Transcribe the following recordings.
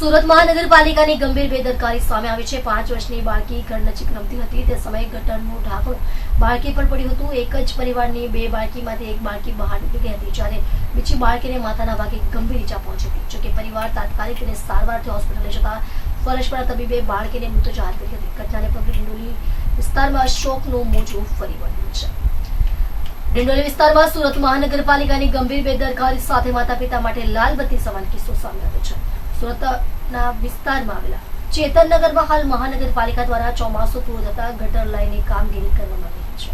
સુરત મહાનગરપાલિકાની ગંભીર બેદરકારી સામે આવી છે. પાંચ વર્ષની બાળકી ઘર નજીક રમતી હતી. તે સમયે ગટરનું ઢાંકણું બાળકી પર પડ્યું હતું. એક જ પરિવારની બે બાળકીમાંથી એક બાળકી બહાર નીકળી ગઈ હતી, જ્યારે બીજી બાળકીને માથાના ભાગે ગંભીર ઇજા પહોંચી હતી. જોકે પરિવાર તાત્કાલિક તેને સારવારથી હોસ્પિટલ જતા ફરજ તબીબે બાળકીને મૃત જાહેર કરી હતી. ઘટનાને પગલે ડિંડોલી વિસ્તારમાં શોકનું મોજું ફરી વળ્યું છે. ડિંડોલી વિસ્તારમાં સુરત મહાનગરપાલિકાની ગંભીર બેદરકારી સાથે માતા પિતા માટે લાલ બત્તી સમાન કિસ્સો સામે આવ્યો છે. સુરતના વિસ્તારમાં આવેલા. ચેતનનગરમાં હાલ મહાનગરપાલિકા દ્વારા ચોમાસું પૂરું થતા ગટર લાઈનની કામગીરી કરવામાં આવી છે.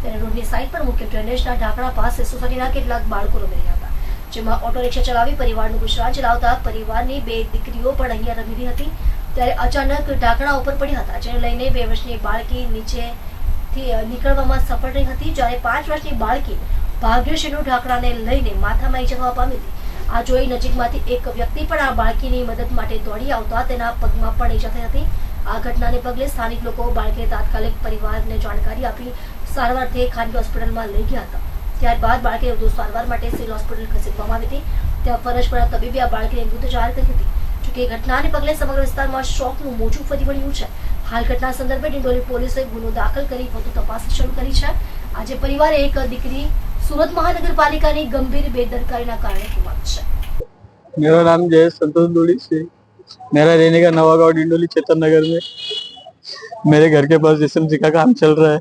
ત્યારે રોડની સાઈડ પર મુખ્ય ડ્રેનેજના ઢાંકણા પાસે સોસાયટીના કેટલાક બાળકો રમી રહ્યા હતા, જેમાં ઓટો રિક્ષા ચલાવી પરિવારનું ગુજરાન ચલાવતા પરિવારની બે દીકરીઓ પણ અહીંયા રમી હતી. ત્યારે અચાનક ઢાંકણા ઉપર પડ્યા હતા, જેને લઈને બે વર્ષની બાળકી નીચેથી નીકળવામાં સફળ રહી હતી. જ્યારે પાંચ વર્ષની બાળકી ભાગ્યશ્રીનું ઢાંકણાને લઈને માથામાં ઈજા થવા પામી હતી આ જોઈ નજીકમાંથી એક વ્યક્તિ પણ આ બાળકીની મદદ માટે દોડી આવતા તેના પગમાં પણ ઈજા થઈ હતી. આ ઘટનાને પગલે સ્થાનિક લોકો બાળકીને તાત્કાલિક પરિવારને જાણકારી આપી સારવારથી ખાનગી હોસ્પિટલમાં લઈ ગયા હતા. ત્યારબાદ બાળકીને વધુ સારવાર માટે સિવિલ હોસ્પિટલ ખસેડવામાં આવી હતી. ત્યાં ફરજ પર તબીબે આ બાળકીને મૃત જાહેર કરી હતી. જોકે ઘટનાને પગલે સમગ્ર વિસ્તારમાં શોકનું મોજું ફરી વળ્યું છે. હાલ ઘટના સંદર્ભે ડિંડોલી પોલીસે ગુનો દાખલ કરી વધુ તપાસ શરૂ કરી છે. આજે પરિવારે એક દીકરી સુરત મહાનગરપાલિકાની ગંભીર બેદરકારીના કારણે ગુમાવી છે मेरा नाम जय संतोष डोली से मेरा रहने का नवा गांव डिंडोली चेतन नगर में मेरे घर के पास एसएमसी का काम चल रहा है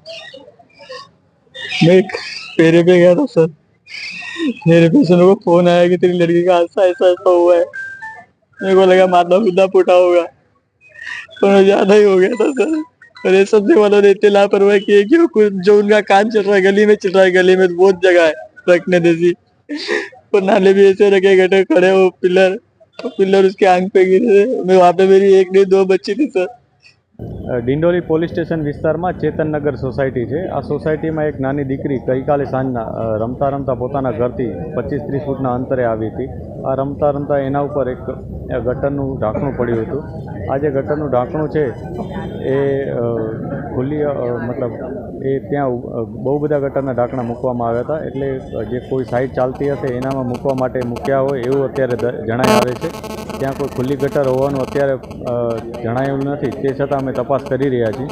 मैं एक फेरे पे गया था सर मेरे पेशेंट को फोन आया कि तेरी लड़की का ऐसा ऐसा ऐसा हुआ है मेरे को लगा माता पिता फूटा होगा पर ज्यादा ही हो गया था सर और ये सबसे वालों ने इतनी लापरवाही की है कि वो कुछ जो उनका काम चल रहा है गली में चल रहा है गली में बहुत जगह है रखने जैसी और नाले भी ऐसे रखे गटे खड़े हो पिलर तो पिलर उसके आंख पे गिरे थे मैं वहाँ पे मेरी एक नहीं दो बच्ची थी सर ડિંડોલી પોલીસ સ્ટેશન વિસ્તારમાં ચેતનનગર સોસાયટી છે આ સોસાયટીમાં એક નાની દીકરી ગઈકાલે સાંજના અ, રમતા રમતા પોતાના ઘરથી પચીસ ત્રીસ ફૂટના અંતરે આવી હતી આ રમતા રમતા એના ઉપર એક ગટરનું ઢાંકણું પડ્યું હતું. આ જે ગટરનું ઢાંકણું છે, એ ખુલ્લી મતલબ એ ત્યાં બહુ બધા ગટરના ઢાંકણા મૂકવામાં આવ્યા હતા. એટલે જે કોઈ સાઈડ ચાલતી હશે, એનામાં મૂકવા માટે મૂક્યા હોય એવું અત્યારે જણાય આવે છે. ત્યાં કોઈ ખુલ્લી ગટર હોવાનું અત્યારે જણાયેલું જણાયું નથી. તે છતાં અમે તપાસ કરી રહ્યા છીએ.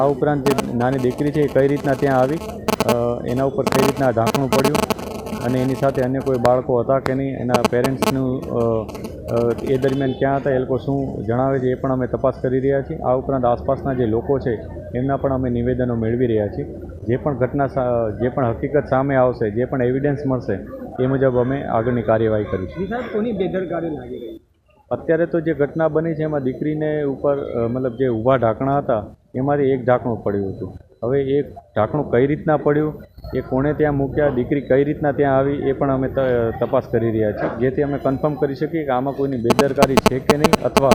આ ઉપરાંત જે નાની દીકરી છે, એ કઈ રીતના ત્યાં આવી? એના ઉપર કઈ રીતના ઢાંકણું પડ્યું? અને એની સાથે અન્ય કોઈ બાળકો હતા કે નહીં એના પેરેન્ટ્સનું એ દરમિયાન ક્યાં હતા એ લોકો શું જણાવે છે એ પણ અમે તપાસ કરી રહ્યા છીએ. આ ઉપરાંત આસપાસના જે લોકો છે એમના પણ અમે નિવેદનો મેળવી રહ્યા છીએ. જે પણ ઘટના જે પણ હકીકત સામે આવશે જે પણ એવિડન્સ મળશે એ મુજબ અમે આગળની કાર્યવાહી કરીશું. કોની બેદરકારી લાગી રહી? અત્યારે તો જે ઘટના બની છે એમાં દીકરીને ઉપર મતલબ જે ઊભા ઢાંકણા હતા એમાંથી એક ઢાંકણું પડ્યું હતું. હવે એ ઢાંકણું કઈ રીતના પડ્યું? એ કોણે ત્યાં મૂક્યા, દીકરી કઈ રીતના ત્યાં આવી એ પણ અમે તપાસ કરી રહ્યા છીએ. જેથી અમે કન્ફર્મ કરી શકીએ કે આમાં કોઈની બેદરકારી છે કે નહીં, અથવા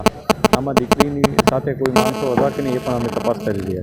આમાં દીકરીની સાથે કોઈ માણસો હતા કે નહીં, એ પણ અમે તપાસ કરી રહ્યા છીએ.